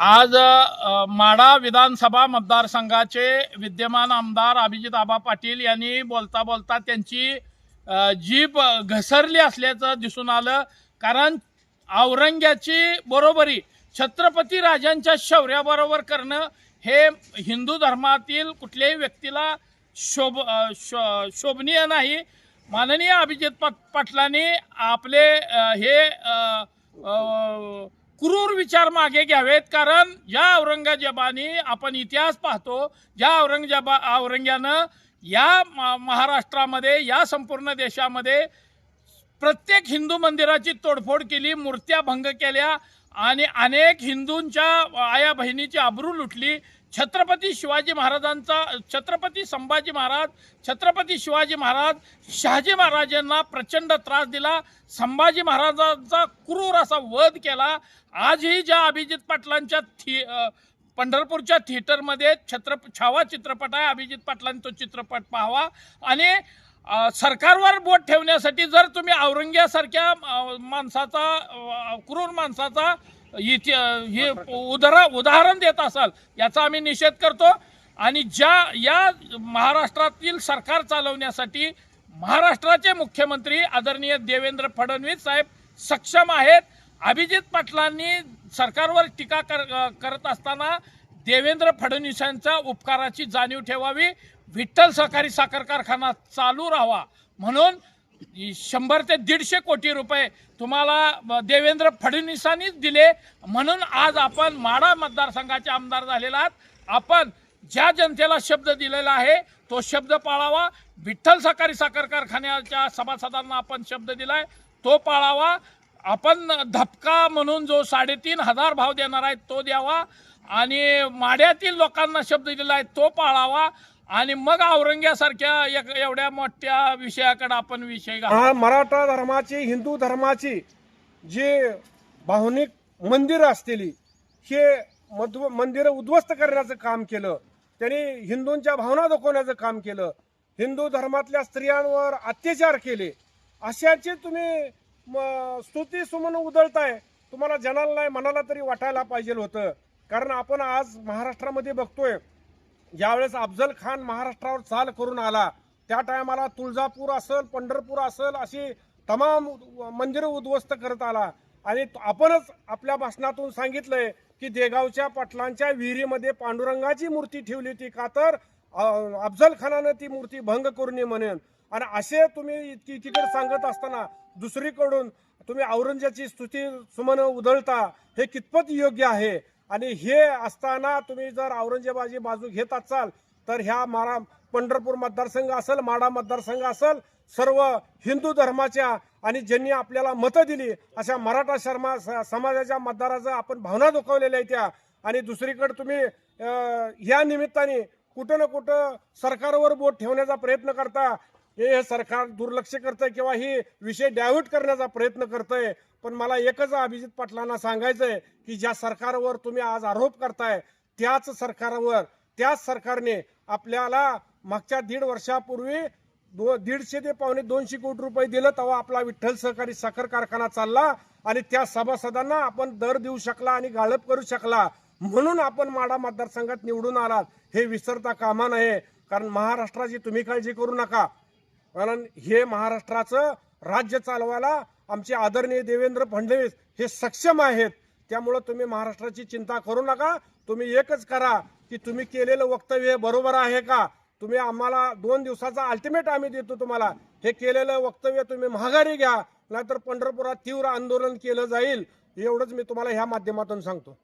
आज माडा विधानसभा मतदारसंघाचे विद्यमान आमदार अभिजित आबा पाटील यांनी बोलता बोलता त्यांची जीप जीभ घसरली असल्याचं दिसून आलं. कारण औरंग्याची बरोबरी छत्रपती राजांच्या शौर्याबरोबर करणं हे हिंदू धर्मातील कुठल्याही व्यक्तीला शोभ शो शोभनीय नाही. माननीय अभिजित पाट पाटलांनी आपले हे आ, आ, क्रूर विचार मागे घ्यावेत कारण ज्या औरंगजेबाने आपण इतिहास पाहतो ज्या औरंगजेबा औरंग्यानं या म- महाराष्ट्रामध्ये या संपूर्ण देशामध्ये प्रत्येक हिंदू मंदिराची तोडफोड केली मूर्त्या भंग केल्या आणि अनेक हिंदूंच्या आया बहिणीची आबरू लुटली. छत्रपती शिवाजी महाराजांचा छत्रपती संभाजी महाराज छत्रपती शिवाजी महाराज शहाजी महाराजांना प्रचंड त्रास दिला. संभाजी महाराजांचा क्रूर असा वध केला. आजही ज्या अभिजित पाटलांच्या थि पंढरपूरच्या थिएटरमध्ये छत्रप छावा चित्रपट आहे अभिजित पाटलांनी तो चित्रपट पाहावा. आणि सरकारवर बोट ठेवण्यासाठी जर तुम्ही औरंग्यासारख्या माणसाचा क्रूर माणसाचा इथे हे उदरा उदाहरण देत असाल याचा आम्ही निषेध करतो. आणि ज्या या महाराष्ट्रातील सरकार चालवण्यासाठी महाराष्ट्राचे मुख्यमंत्री आदरणीय देवेंद्र फडणवीस साहेब सक्षम आहेत. अभिजित पाटलांनी सरकारवर टीका कर करत असताना देवेंद्र फडणवीसांच्या उपकाराची जाणीव ठेवावी. विठ्ठल सहकारी साखर कारखाना चालू राहावा. म्हणून शंभर ते दीडशे कोटी रुपये तुम्हाला देवेंद्र फडणवीसांनीच दिले. म्हणून आज आपण माढा मतदारसंघाचे आमदार झालेला आहात. आपण ज्या जनतेला शब्द दिलेला आहे तो शब्द पाळावा. विठ्ठल सहकारी साखर कारखान्याच्या सभासदांना आपण शब्द दिलाय तो पाळावा. आपण धपका म्हणून जो साडेतीन हजार भाव देणार आहे तो द्यावा. आणि माड्यातील लोकांना शब्द दिला आहे तो पाळावा. आणि मग औरंग्यासारख्या एक- एवढ्या मोठ्या विषयाकडे आपण विषय हा मराठा धर्माची हिंदू धर्माची जी भावनिक मंदिरं असलेली हे मध्व मंदिरं उद्ध्वस्त करण्याचं काम केलं त्यांनी हिंदूंच्या भावना दुखवण्याचं काम केलं हिंदू धर्मातल्या स्त्रियांवर अत्याचार केले अशाची तुम्ही म- स्तुती सुमन उधळताय तुम्हाला जनाला नाही मनाला तरी वाटायला पाहिजे होतं. कारण आपण आज महाराष्ट्रामध्ये बघतोय ज्यावेळेस अफजल खान महाराष्ट्रावर चाल करून आला त्या टायमाला तुळजापूर असेल पंढरपूर असेल अशी तमाम मंदिरं उद्ध्वस्त करत आला. आणि आपणच आपल्या भाषणातून सांगितलंय की देगावच्या पाटलांच्या विहिरीमध्ये पांडुरंगाची मूर्ती ठेवली होती का तर अफजल खानानं ती मूर्ती भंग करू नये म्हणून. आणि असे तुम्ही इतकी सांगत असताना दुसरीकडून तुम्ही औरंगजेची स्तुती सुमन उधळता हे कितपत योग्य आहे? आणि हे असताना तुम्ही जर औरंगजेबाची बाजू घेत असाल तर ह्या मारा पंढरपूर मतदारसंघ असेल माडा मतदारसंघ असेल सर्व हिंदू धर्माच्या आणि ज्यांनी आपल्याला मतं दिली अशा मराठा शर्मा समाजाच्या मतदाराचं आपण भावना दुखवलेल्या आहेत त्या. आणि दुसरीकडे तुम्ही या निमित्ताने कुठं ना कुठं सरकारवर बोट ठेवण्याचा प्रयत्न करता हे सरकार दुर्लक्ष करतंय किंवा ही विषय डायव्हर्ट करण्याचा प्रयत्न करतंय पण मला एकच अभिजित पाटलांना सांगायचंय की ज्या सरकारवर तुम्ही आज आरोप करताय त्याच सरकारवर त्याच सरकारने आपल्याला मागच्या दीड वर्षापूर्वी दो दीडशे ते पावणे दोनशे कोटी रुपये दिलं तेव्हा आपला विठ्ठल सहकारी साखर कारखाना चालला आणि त्या सभासदांना आपण दर देऊ शकला आणि गाळप करू शकला. म्हणून आपण माडा मतदारसंघात निवडून आलात. हे विसरता कामा नये कारण महाराष्ट्राची तुम्ही काळजी करू नका. कारण हे महाराष्ट्राचं राज्य चालवायला आमचे आदरणीय देवेंद्र फडणवीस हे सक्षम आहेत. त्यामुळं तुम्ही महाराष्ट्राची चिंता करू नका. तुम्ही एकच करा की तुम्ही केलेलं वक्तव्य हे बरोबर आहे का? तुम्ही आम्हाला दोन दिवसाचा अल्टिमेट आम्ही देतो तुम्हाला. हे केलेलं वक्तव्य तुम्ही महागारी घ्या. नाहीतर पंढरपुरात तीव्र आंदोलन केलं जाईल. एवढंच मी तुम्हाला ह्या माध्यमातून सांगतो.